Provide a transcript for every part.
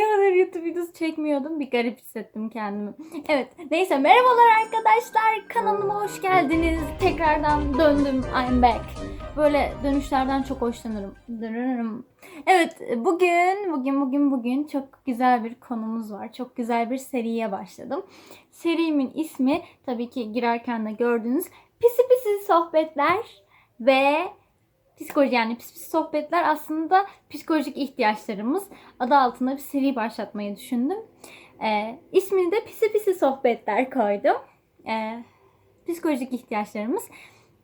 Bayağıdır YouTube videosu çekmiyordum. Bir garip hissettim kendimi. Evet. Neyse merhabalar arkadaşlar. Kanalıma hoş geldiniz. Tekrardan döndüm. I'm back. Böyle dönüşlerden çok hoşlanırım. Dönürüm. Evet bugün bugün bugün bugün çok güzel bir konumuz var. Çok güzel bir seriye başladım. Serimin ismi tabii ki girerken de gördünüz. Pisi pisi sohbetler ve psikoloji yani pis pis sohbetler aslında psikolojik ihtiyaçlarımız adı altında bir seri başlatmayı düşündüm. Ee, ismini de pisi pisi sohbetler koydum. Ee, psikolojik ihtiyaçlarımız.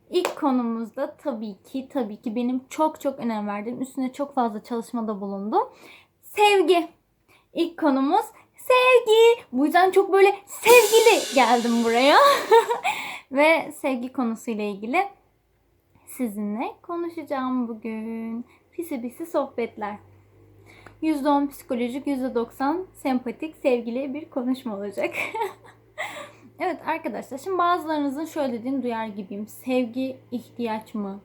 İlk konumuzda tabii ki tabii ki benim çok çok önem verdiğim, üstüne çok fazla çalışmada bulundum. Sevgi. İlk konumuz sevgi. Bu yüzden çok böyle sevgili geldim buraya. Ve sevgi konusuyla ilgili sizinle konuşacağım bugün. Pisi pisi sohbetler. %10 psikolojik, %90 sempatik, sevgili bir konuşma olacak. evet arkadaşlar, şimdi bazılarınızın şöyle dediğini duyar gibiyim. Sevgi ihtiyaç mı?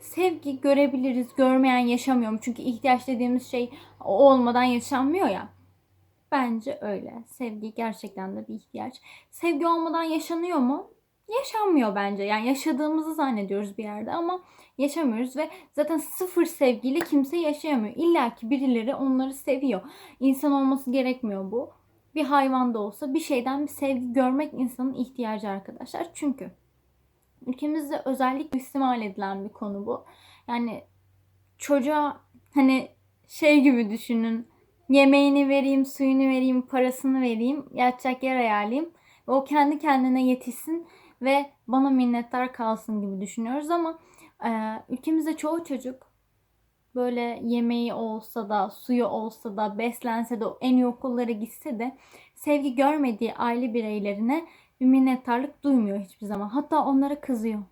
Sevgi görebiliriz, görmeyen yaşamıyor mu? Çünkü ihtiyaç dediğimiz şey olmadan yaşanmıyor ya. Bence öyle. Sevgi gerçekten de bir ihtiyaç. Sevgi olmadan yaşanıyor mu? Yaşanmıyor bence. Yani yaşadığımızı zannediyoruz bir yerde ama yaşamıyoruz ve zaten sıfır sevgiyle kimse yaşayamıyor. İlla ki birileri onları seviyor. İnsan olması gerekmiyor bu. Bir hayvan da olsa bir şeyden bir sevgi görmek insanın ihtiyacı arkadaşlar. Çünkü ülkemizde özellikle istimal edilen bir konu bu. Yani çocuğa hani şey gibi düşünün. Yemeğini vereyim, suyunu vereyim, parasını vereyim, yatacak yer ayarlayayım. Ve o kendi kendine yetişsin ve bana minnettar kalsın gibi düşünüyoruz ama e, ülkemizde çoğu çocuk böyle yemeği olsa da, suyu olsa da, beslense de, en iyi okullara gitse de sevgi görmediği aile bireylerine bir minnettarlık duymuyor hiçbir zaman. Hatta onlara kızıyor.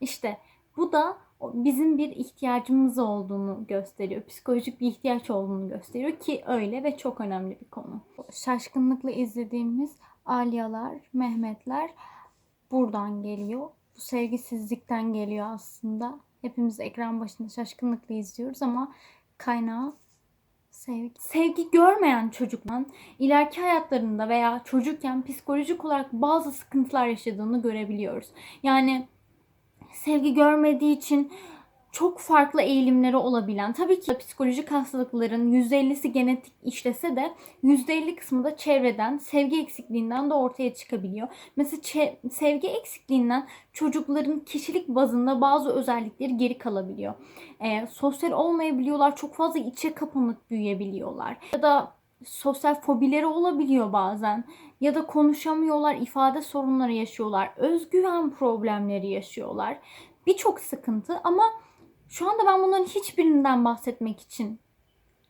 İşte bu da bizim bir ihtiyacımız olduğunu gösteriyor. Psikolojik bir ihtiyaç olduğunu gösteriyor ki öyle ve çok önemli bir konu. Şaşkınlıkla izlediğimiz Alyalar, Mehmetler buradan geliyor. Bu sevgisizlikten geliyor aslında. Hepimiz ekran başında şaşkınlıkla izliyoruz ama kaynağı sevgi. Sevgi görmeyen çocukların ileriki hayatlarında veya çocukken psikolojik olarak bazı sıkıntılar yaşadığını görebiliyoruz. Yani sevgi görmediği için çok farklı eğilimleri olabilen, tabii ki psikolojik hastalıkların %50'si genetik işlese de %50 kısmı da çevreden, sevgi eksikliğinden de ortaya çıkabiliyor. Mesela sevgi eksikliğinden çocukların kişilik bazında bazı özellikleri geri kalabiliyor. E, sosyal olmayabiliyorlar, çok fazla içe kapanık büyüyebiliyorlar. Ya da sosyal fobileri olabiliyor bazen ya da konuşamıyorlar, ifade sorunları yaşıyorlar, özgüven problemleri yaşıyorlar. Birçok sıkıntı ama şu anda ben bunların hiçbirinden bahsetmek için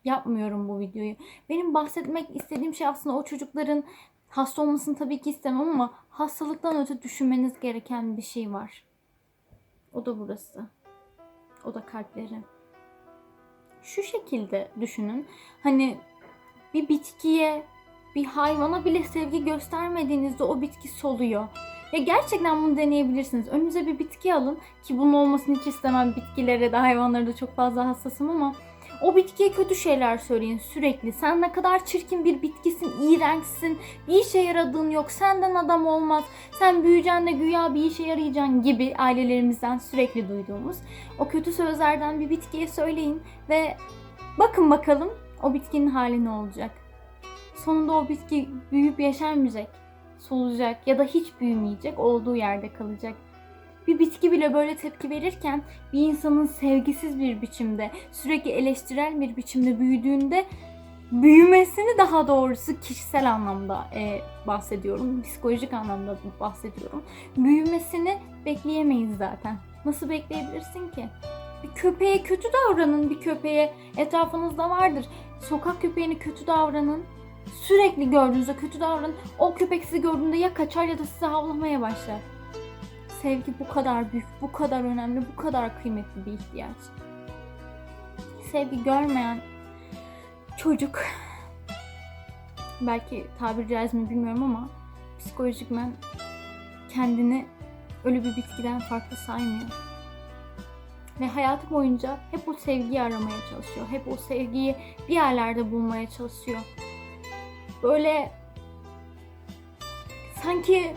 yapmıyorum bu videoyu. Benim bahsetmek istediğim şey aslında o çocukların hasta olmasını tabii ki istemem ama hastalıktan öte düşünmeniz gereken bir şey var. O da burası. O da kalpleri. Şu şekilde düşünün. Hani bir bitkiye, bir hayvana bile sevgi göstermediğinizde o bitki soluyor. Ya gerçekten bunu deneyebilirsiniz. Önünüze bir bitki alın ki bunun olmasını hiç istemem. Bitkilere de hayvanlara da çok fazla hassasım ama o bitkiye kötü şeyler söyleyin sürekli. Sen ne kadar çirkin bir bitkisin, iğrençsin, bir işe yaradığın yok, senden adam olmaz, sen büyüyeceksin de güya bir işe yarayacaksın gibi ailelerimizden sürekli duyduğumuz o kötü sözlerden bir bitkiye söyleyin ve bakın bakalım o bitkinin hali ne olacak. Sonunda o bitki büyüyüp yaşamayacak solacak ya da hiç büyümeyecek, olduğu yerde kalacak. Bir bitki bile böyle tepki verirken bir insanın sevgisiz bir biçimde, sürekli eleştirel bir biçimde büyüdüğünde büyümesini daha doğrusu kişisel anlamda e, bahsediyorum, psikolojik anlamda bahsediyorum. Büyümesini bekleyemeyiz zaten. Nasıl bekleyebilirsin ki? Bir köpeğe kötü davranın, bir köpeğe etrafınızda vardır. Sokak köpeğine kötü davranın Sürekli gördüğünüzde kötü davranın. O köpek sizi gördüğünde ya kaçar ya da size havlamaya başlar. Sevgi bu kadar büyük, bu kadar önemli, bu kadar kıymetli bir ihtiyaç. Sevgi görmeyen çocuk belki tabiri caiz mi bilmiyorum ama psikolojikmen kendini ölü bir bitkiden farklı saymıyor. Ve hayatı boyunca hep o sevgiyi aramaya çalışıyor. Hep o sevgiyi bir yerlerde bulmaya çalışıyor. Böyle sanki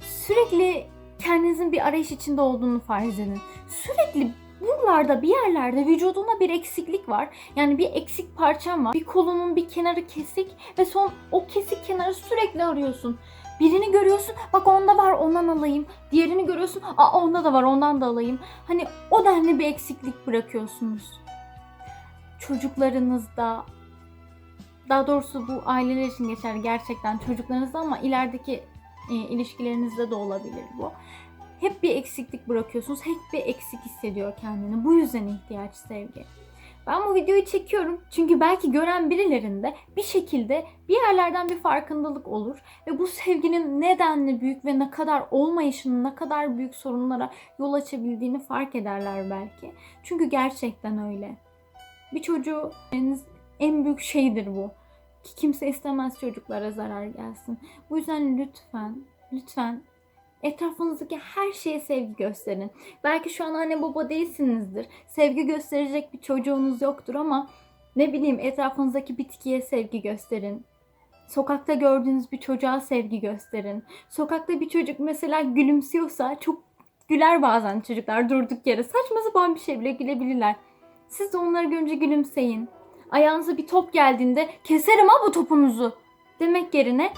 sürekli kendinizin bir arayış içinde olduğunu farz edin. Sürekli buralarda bir yerlerde vücudunda bir eksiklik var. Yani bir eksik parçam var. Bir kolunun bir kenarı kesik ve son o kesik kenarı sürekli arıyorsun. Birini görüyorsun bak onda var ondan alayım. Diğerini görüyorsun aa onda da var ondan da alayım. Hani o denli bir eksiklik bırakıyorsunuz. Çocuklarınızda daha doğrusu bu aileler için geçerli gerçekten çocuklarınızda ama ilerideki e, ilişkilerinizde de olabilir bu. Hep bir eksiklik bırakıyorsunuz. Hep bir eksik hissediyor kendini. Bu yüzden ihtiyaç sevgi. Ben bu videoyu çekiyorum çünkü belki gören birilerinde bir şekilde bir yerlerden bir farkındalık olur ve bu sevginin nedenli büyük ve ne kadar olmayışının ne kadar büyük sorunlara yol açabildiğini fark ederler belki. Çünkü gerçekten öyle. Bir çocuğu en büyük şeydir bu. Ki kimse istemez çocuklara zarar gelsin. Bu yüzden lütfen, lütfen etrafınızdaki her şeye sevgi gösterin. Belki şu an anne baba değilsinizdir. Sevgi gösterecek bir çocuğunuz yoktur ama ne bileyim etrafınızdaki bitkiye sevgi gösterin. Sokakta gördüğünüz bir çocuğa sevgi gösterin. Sokakta bir çocuk mesela gülümsüyorsa çok güler bazen çocuklar durduk yere. Saçma sapan bir şey bile gülebilirler. Siz de onları görünce gülümseyin. Ayağınıza bir top geldiğinde keserim ha bu topunuzu demek yerine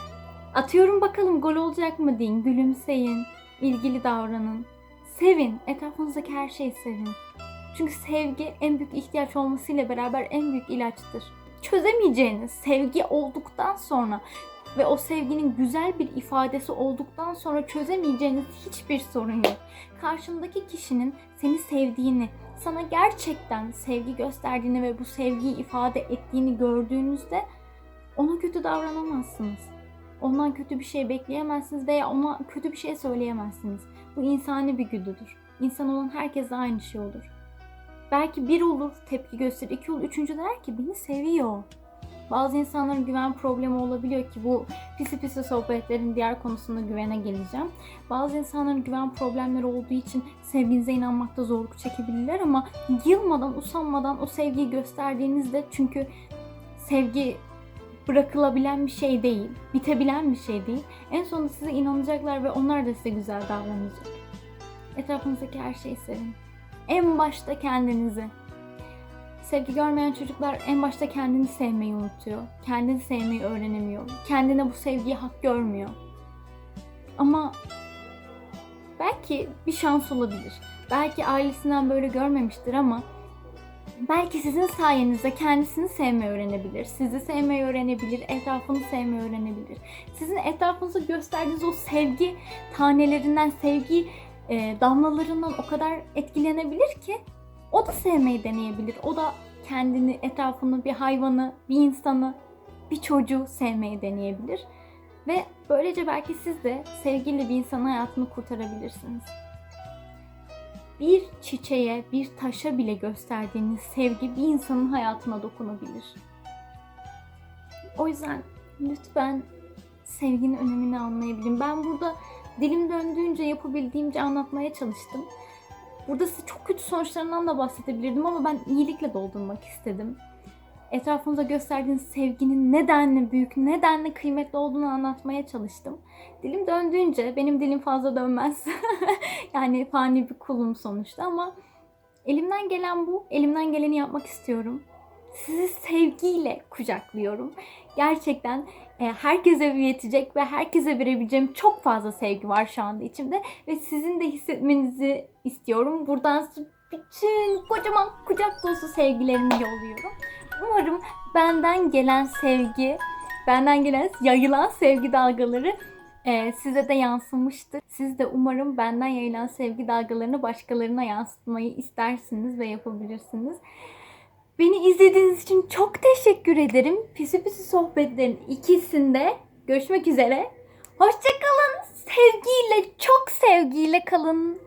atıyorum bakalım gol olacak mı deyin. Gülümseyin, ilgili davranın. Sevin, etrafınızdaki her şeyi sevin. Çünkü sevgi en büyük ihtiyaç olmasıyla beraber en büyük ilaçtır. Çözemeyeceğiniz sevgi olduktan sonra ve o sevginin güzel bir ifadesi olduktan sonra çözemeyeceğiniz hiçbir sorun yok. Karşındaki kişinin seni sevdiğini, sana gerçekten sevgi gösterdiğini ve bu sevgiyi ifade ettiğini gördüğünüzde ona kötü davranamazsınız. Ondan kötü bir şey bekleyemezsiniz veya ona kötü bir şey söyleyemezsiniz. Bu insani bir güdüdür. İnsan olan herkese aynı şey olur. Belki bir olur tepki gösterir, iki olur, üçüncü der ki beni seviyor. Bazı insanların güven problemi olabiliyor ki bu pisi pisi sohbetlerin diğer konusunda güvene geleceğim. Bazı insanların güven problemleri olduğu için sevginize inanmakta zorluk çekebilirler ama yılmadan, usanmadan o sevgiyi gösterdiğinizde çünkü sevgi bırakılabilen bir şey değil, bitebilen bir şey değil. En sonunda size inanacaklar ve onlar da size güzel davranacak. Etrafınızdaki her şeyi sevin. En başta kendinizi. Sevgi görmeyen çocuklar en başta kendini sevmeyi unutuyor. Kendini sevmeyi öğrenemiyor. Kendine bu sevgiyi hak görmüyor. Ama belki bir şans olabilir. Belki ailesinden böyle görmemiştir ama belki sizin sayenizde kendisini sevmeyi öğrenebilir. Sizi sevmeyi öğrenebilir, etrafını sevmeyi öğrenebilir. Sizin etrafınıza gösterdiğiniz o sevgi tanelerinden, sevgi e, damlalarından o kadar etkilenebilir ki o da sevmeyi deneyebilir. O da kendini, etrafını, bir hayvanı, bir insanı, bir çocuğu sevmeyi deneyebilir. Ve böylece belki siz de sevgili bir insanın hayatını kurtarabilirsiniz. Bir çiçeğe, bir taşa bile gösterdiğiniz sevgi bir insanın hayatına dokunabilir. O yüzden lütfen sevginin önemini anlayabilin. Ben burada dilim döndüğünce yapabildiğimce anlatmaya çalıştım. Burada size çok kötü sonuçlarından da bahsedebilirdim ama ben iyilikle doldurmak istedim. Etrafımıza gösterdiğiniz sevginin nedenli büyük, nedenli kıymetli olduğunu anlatmaya çalıştım. Dilim döndüğünce, benim dilim fazla dönmez. yani fani bir kulum sonuçta ama elimden gelen bu. Elimden geleni yapmak istiyorum. Sizi sevgiyle kucaklıyorum. Gerçekten e, herkese yetecek ve herkese verebileceğim çok fazla sevgi var şu anda içimde. Ve sizin de hissetmenizi istiyorum. Buradan bütün kocaman kucak dolusu sevgilerimi yolluyorum. Umarım benden gelen sevgi, benden gelen yayılan sevgi dalgaları e, size de yansımıştır. Siz de umarım benden yayılan sevgi dalgalarını başkalarına yansıtmayı istersiniz ve yapabilirsiniz. Beni izlediğiniz için çok teşekkür ederim. Pisi pisi sohbetlerin ikisinde görüşmek üzere. Hoşçakalın. Sevgiyle, çok sevgiyle kalın.